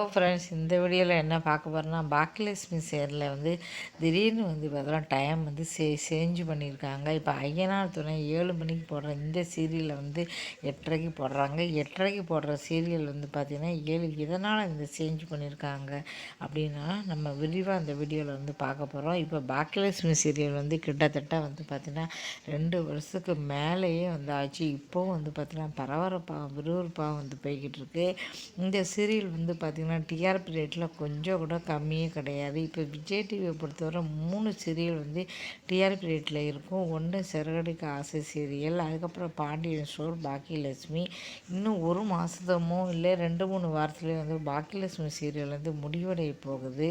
ஓ friends இந்த வீடியோவில் என்ன பார்க்க போகிறோன்னா பாக்கியலட்சுமி சேரில் வந்து திடீர்னு வந்து பார்த்தோன்னா டைம் வந்து சே சேஞ்சு பண்ணியிருக்காங்க. இப்போ ஐயனார் துணை ஏழு மணிக்கு போடுற இந்த சீரியலில் வந்து எட்டரைக்கு போடுறாங்க. எட்டரைக்கு போடுற சீரியல் வந்து பார்த்திங்கன்னா ஏழு இதனால் இந்த சேஞ்ச் பண்ணியிருக்காங்க அப்படின்னா நம்ம விரிவாக அந்த வீடியோவில் வந்து பார்க்க போகிறோம் இப்போ பாக்கியலட்சுமி சீரியல் வந்து கிட்டத்தட்ட வந்து பார்த்திங்கன்னா ரெண்டு வருஷத்துக்கு மேலேயே வந்து ஆச்சு. இப்போவும் வந்து பார்த்திங்கன்னா பரபரப்பாக விறுவிறுப்பாக வந்து போய்கிட்டு இருக்கு. இந்த சீரியல் வந்து பார்த்திங்கன்னா பார்த்திங்கன்னா டிஆர்பி ரேட்டில் கொஞ்சம் கூட கம்மியே கிடையாது. இப்போ விஜய் டிவியை பொறுத்தவரை மூணு சீரியல் வந்து டிஆர்பி ரேட்டில் இருக்கும். ஒன்று சிறகடிக்க ஆசை சீரியல் அதுக்கப்புறம் பாண்டியன் ஸ்டோர் பாக்கியலட்சுமி. இன்னும் ஒரு மாதமோ இல்லை ரெண்டு மூணு வாரத்துலேயும் வந்து பாக்கியலட்சுமி சீரியல் வந்து முடிவடைய போகுது.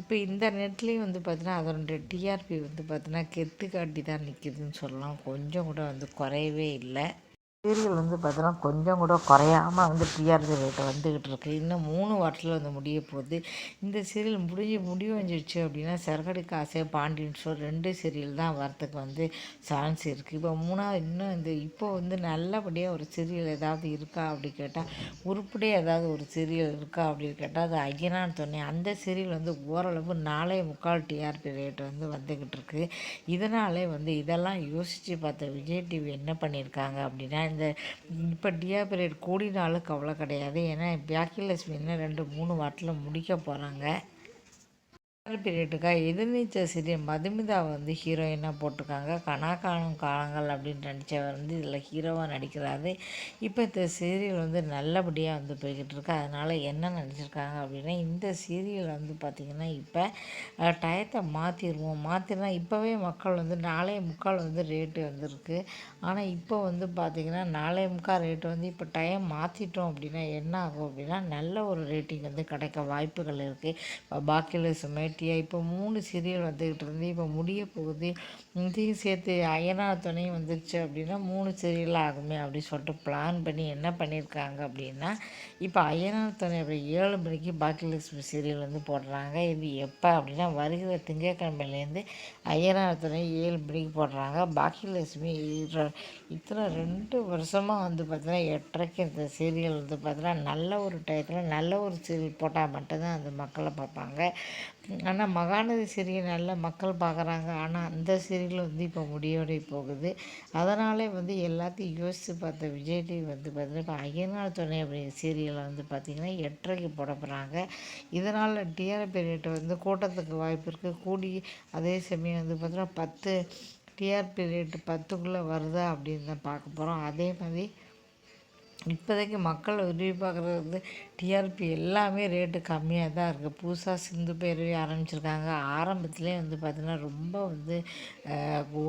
இப்போ இந்த நெட்லேயும் வந்து பார்த்தீங்கன்னா அதனுடைய டிஆர்பி வந்து பார்த்தீங்கன்னா கெத்து காட்டி தான் நிற்கிதுன்னு சொல்லலாம். கொஞ்சம் கூட வந்து குறையவே இல்லை. சீரியல் வந்து பார்த்தோன்னா கொஞ்சம் கூட குறையாமல் வந்து டிஆர்பி ரேட்டை வந்துக்கிட்டு இருக்கு. இன்னும் மூணு வாரத்தில் வந்து முடிய போகுது. இந்த சீரியல் முடிஞ்சு முடிவஞ்சிடுச்சு அப்படின்னா சரகடி காசே பாண்டியன் ஷோ ரெண்டு சீரியல் தான் வரத்துக்கு வந்து சான்ஸ் இருக்குது இப்போ மூணாவது இன்னும் இந்த இப்போ வந்து நல்லபடியாக ஒரு சீரியல் ஏதாவது இருக்கா அப்படி கேட்டால் உருப்படியாக ஏதாவது ஒரு சீரியல் இருக்கா அப்படின்னு கேட்டால் அது ஐயனான்னு சொன்னேன். அந்த சீரியல் வந்து ஓரளவு நாளே முக்கால் டிஆர்பி ரேட் வந்து வந்துக்கிட்டு இருக்கு. இதனாலே வந்து இதெல்லாம் யோசித்து பார்த்த விஜய் டிவி என்ன பண்ணியிருக்காங்க அப்படின்னா இந்த இப்போ டிஆபி பீரியட் கூடினாலும் கவலை கிடையாது. ஏன்னா பாக்கியலட்சுமி இன்னும் ரெண்டு மூணு வாட்டில் முடிக்க போகிறாங்க பீரியடுக்காக எதிர்நீச்சல் சீரியல் மதுமிதா வந்து ஹீரோயினாக போட்டிருக்காங்க. கனாக்காணும் காலங்கள் அப்படின்னு நடித்தவர் வந்து இதில் ஹீரோவாக நடிக்கிறாரு. இப்போ இந்த சீரியல் வந்து நல்லபடியாக வந்து போய்கிட்டு இருக்கு அதனால் என்ன நடிச்சிருக்காங்க அப்படின்னா இந்த சீரியல் வந்து பார்த்திங்கன்னா இப்போ டயத்தை மாற்றிடுவோம் மாற்றினா இப்போவே மக்கள் வந்து நாலே முக்கால் வந்து ரேட்டு வந்துருக்கு. ஆனால் இப்போ வந்து பார்த்திங்கன்னா நாலே முக்கால் ரேட்டு வந்து இப்போ டைம் மாற்றிட்டோம் அப்படின்னா என்ன ஆகும் அப்படின்னா நல்ல ஒரு ரேட்டிங் வந்து கிடைக்க வாய்ப்புகள் இருக்குது இப்போ பாக்கியலட்சுமி கட்டியா? இப்போ மூணு சீரியல் வந்துக்கிட்டு இருந்து இப்போ முடிய போகுது. இதையும் சேர்த்து அயனா துணையும் வந்துருச்சு அப்படின்னா மூணு சீரியல் ஆகுமே அப்படின்னு சொல்லிட்டு பிளான் பண்ணி என்ன பண்ணியிருக்காங்க அப்படின்னா இப்போ அயனா துணை அப்படி ஏழு மணிக்கு பாக்கியலட்சுமி சீரியல் வந்து போடுறாங்க. இது எப்போ அப்படின்னா வருகிற திங்கக்கிழமையிலேருந்து அயனா துணை ஏழு மணிக்கு போடுறாங்க. பாக்கியலட்சுமி இத்தனை ரெண்டு வருஷமாக வந்து பார்த்தீங்கன்னா எட்டரைக்கு இந்த சீரியல் வந்து பார்த்தீங்கன்னா நல்ல ஒரு டயத்தில் நல்ல ஒரு சீரியல் போட்டால் மட்டும்தான் அந்த மக்களை பார்ப்பாங்க. ஆனால் மகாநதி சீரியல் நல்ல மக்கள் பார்க்குறாங்க ஆனால் அந்த சீரியல் வந்து இப்போ முடியோடை போகுது. அதனாலே வந்து எல்லாத்தையும் யோசித்து பார்த்த விஜய் டிவி வந்து பார்த்திங்கன்னா இப்போ ஐயனார் துணை அப்படிங்கிற சீரியலை வந்து பார்த்திங்கன்னா எட்டரைக்கு போட போகிறாங்க இதனால் டிஆர்பி ரேட்டு வந்து கூட்டத்துக்கு வாய்ப்பு இருக்குது கூடி அதே சமயம் வந்து பார்த்திங்கன்னா பத்து டிஆர்பி ரேட்டு பத்துக்குள்ளே வருதா அப்படின்னு தான் பார்க்க போகிறோம் அதே மாதிரி இப்போதைக்கு மக்கள் விரும்பி பார்க்குறது வந்து டிஆர்பி எல்லாமே ரேட்டு கம்மியாக தான் இருக்குது. புதுசாக சிந்து பேரவி ஆரம்பிச்சிருக்காங்க. ஆரம்பத்துலேயே வந்து பார்த்திங்கன்னா ரொம்ப வந்து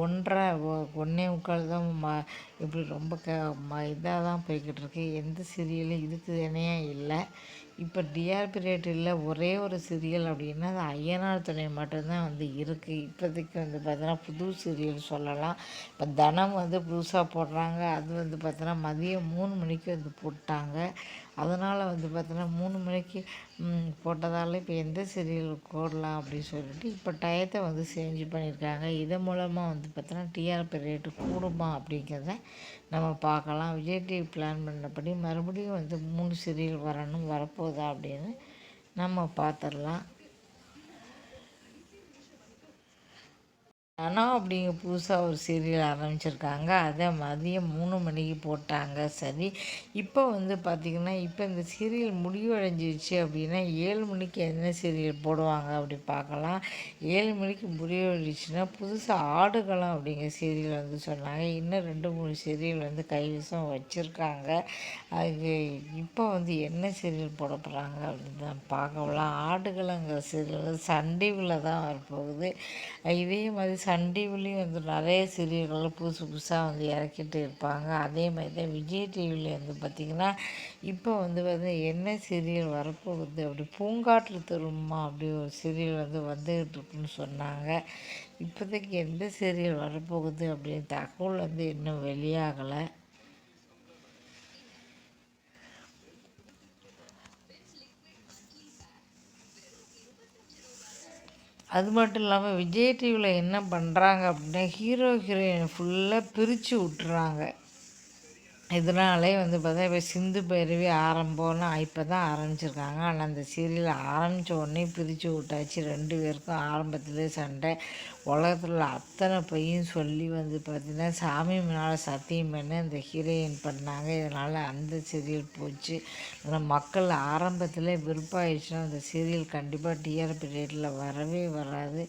ஒன்றரை ஒன்றே முக்கால் தான் ம இப்படி ரொம்ப க ம இதாக தான் போய்கிட்டு இருக்கு. எந்த சீரியலும் இதுக்கு இணையாக இல்லை. இப்போ டிஆர்பி ரேட் ஒரே ஒரு சீரியல் அப்படின்னா அது ஐயனார் துணை மட்டும்தான் வந்து இருக்குது இப்போதைக்கு வந்து பார்த்தோன்னா புது சீரியல் சொல்லலாம். இப்போ தனம் வந்து புதுசாக போடுறாங்க. அது வந்து பார்த்தோன்னா மதியம் மூணு மணிக்கு வந்து போட்டாங்க. அதனால் வந்து பார்த்தோன்னா மூணு மணிக்கு போட்டதால் இப்போ எந்த சீரியல் போடலாம் அப்படின்னு சொல்லிட்டு இப்போ டயத்தை வந்து சேஞ்ச் பண்ணியிருக்காங்க. இதன் மூலமாக வந்து பார்த்தோன்னா டிஆர்பி ரேட்டு கூடுமா அப்படிங்கிறத நம்ம பார்க்கலாம். விஜய் டிவி பிளான் பண்ணபடி மறுபடியும் வந்து மூணு சீரியல் வரணும் வரப்போகுதா அப்படின்னு நம்ம பார்த்துடலாம். அண்ணா அப்படிங்க புதுசாக ஒரு சீரியல் ஆரம்பிச்சிருக்காங்க. அதை மதியம் மூணு மணிக்கு போட்டாங்க. சரி இப்போ வந்து பார்த்திங்கன்னா இப்போ இந்த சீரியல் முடிவடைஞ்சிருச்சு அப்படின்னா ஏழு மணிக்கு என்ன சீரியல் போடுவாங்க அப்படி பார்க்கலாம். ஏழு மணிக்கு முடிவடைஞ்சிச்சுன்னா புதுசாக ஆடுகளம் அப்படிங்கிற சீரியல் வந்து சொன்னாங்க. இன்னும் ரெண்டு மூணு சீரியல் வந்து கைவசம் வச்சுருக்காங்க. அது இப்போ வந்து என்ன சீரியல் போட போகிறாங்க அப்படின்னு தான் பார்க்கலாம் ஆடுகளங்கிற சீரியல் சன் டிவியில் தான் வரப்போகுது. இதே மாதிரி சன் டிவிலையும் வந்து நிறைய சீரியல்கள் புதுசு புதுசாக வந்து இறக்கிட்டு இருப்பாங்க. அதே மாதிரி தான் விஜய் டிவியில் வந்து பார்த்திங்கன்னா இப்போ வந்து வந்து என்ன சீரியல் வரப்போகுது அப்படி பூங்காற்று தருமா அப்படி ஒரு சீரியல் வந்து வந்துக்கிட்டு இருக்குன்னு சொன்னாங்க. இப்போதைக்கு எந்த சீரியல் வரப்போகுது அப்படின்னு தகவல் வந்து இன்னும் வெளியாகலை. அது மட்டும் இல்லாமல் விஜய் டிவியில் என்ன பண்ணுறாங்க அப்படின்னா ஹீரோ ஹீரோயின் ஃபுல்லாக பிரித்து விட்டுறாங்க. இதனாலே வந்து பார்த்தா இப்போ சிந்து பைரவி ஆரம்பம்னு இப்போ தான் ஆரம்பிச்சிருக்காங்க. ஆனால் அந்த சீரியல் ஆரம்பித்த உடனே பிரித்து விட்டாச்சு. ரெண்டு பேருக்கும் ஆரம்பத்திலே சண்டை. உலகத்தில் அத்தனை பையன் சொல்லி வந்து பார்த்திங்கன்னா சாமி முன்னால் சத்தியம் பண்ணி அந்த ஹீரோயின் பண்ணாங்க. இதனால் அந்த சீரியல் போச்சு. ஆனால் மக்கள் ஆரம்பத்தில் விருப்பாயிடுச்சுன்னா அந்த சீரியல் கண்டிப்பாக டிஆர்பி ரேட்டில் வரவே வராது.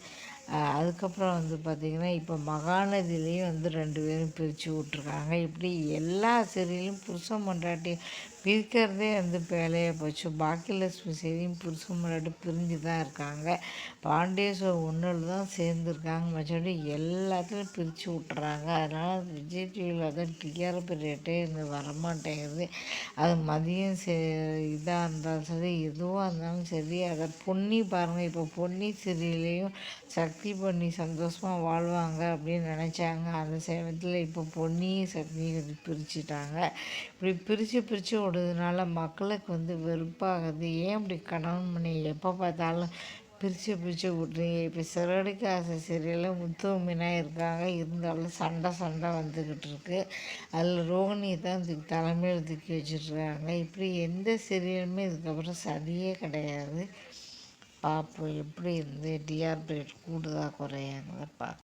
அதுக்கப்புறம் வந்து பார்த்திங்கன்னா இப்போ மகாநதியிலையும் வந்து ரெண்டு பேரும் பிரித்து விட்ருக்காங்க இப்படி எல்லா சீரியலும் புருஷன் பொண்டாட்டி பிரிக்கிறதே வந்து வேலையாக போச்சு. பாக்கியலட்சுமி செய்தியும் புருஷன் முன்னாடி பிரிஞ்சு தான் இருக்காங்க. பாண்டேஸ்வர ஒன்றில் தான் சேர்ந்துருக்காங்க. மற்றபடி எல்லாத்துலையும் பிரித்து விட்டுறாங்க. அதனால் விஜய் டிவியில் தான் டிஆர்பி ரேட்டே இந்த வரமாட்டேங்குது. அது மதியம் சே இதாக இருந்தாலும் சரி எதுவாக இருந்தாலும் சரி அதை பொன்னி பாருங்கள் இப்போ பொன்னி சிறிலையும் சக்தி பொன்னி சந்தோஷமாக வாழ்வாங்க அப்படின்னு நினச்சாங்க. அந்த சமயத்தில் இப்போ பொன்னியும் சக்தி பிரிச்சுட்டாங்க. இப்படி பிரித்து பிரித்து போடுறதுனால மக்களுக்கு வந்து வெறுப்பாகுது. ஏன் இப்படி கணவன் மணி எப்போ பார்த்தாலும் பிரித்து பிரித்து விட்றீங்க இப்போ சிறடிக்கு ஆசை சீரியலில் முத்துவமினாக இருக்காங்க. இருந்தாலும் சண்டை சண்டை வந்துக்கிட்டு இருக்கு. அதில் ரோகிணி தான் தூக்கி தலைமையில் தூக்கி வச்சுருக்காங்க. இப்படி எந்த சீரியலுமே இதுக்கப்புறம் சதியே கிடையாது. பார்ப்போம் எப்படி இருந்து டிஆர்பி ரேட் கூடுதா குறையாங்கிறத பார்ப்போம்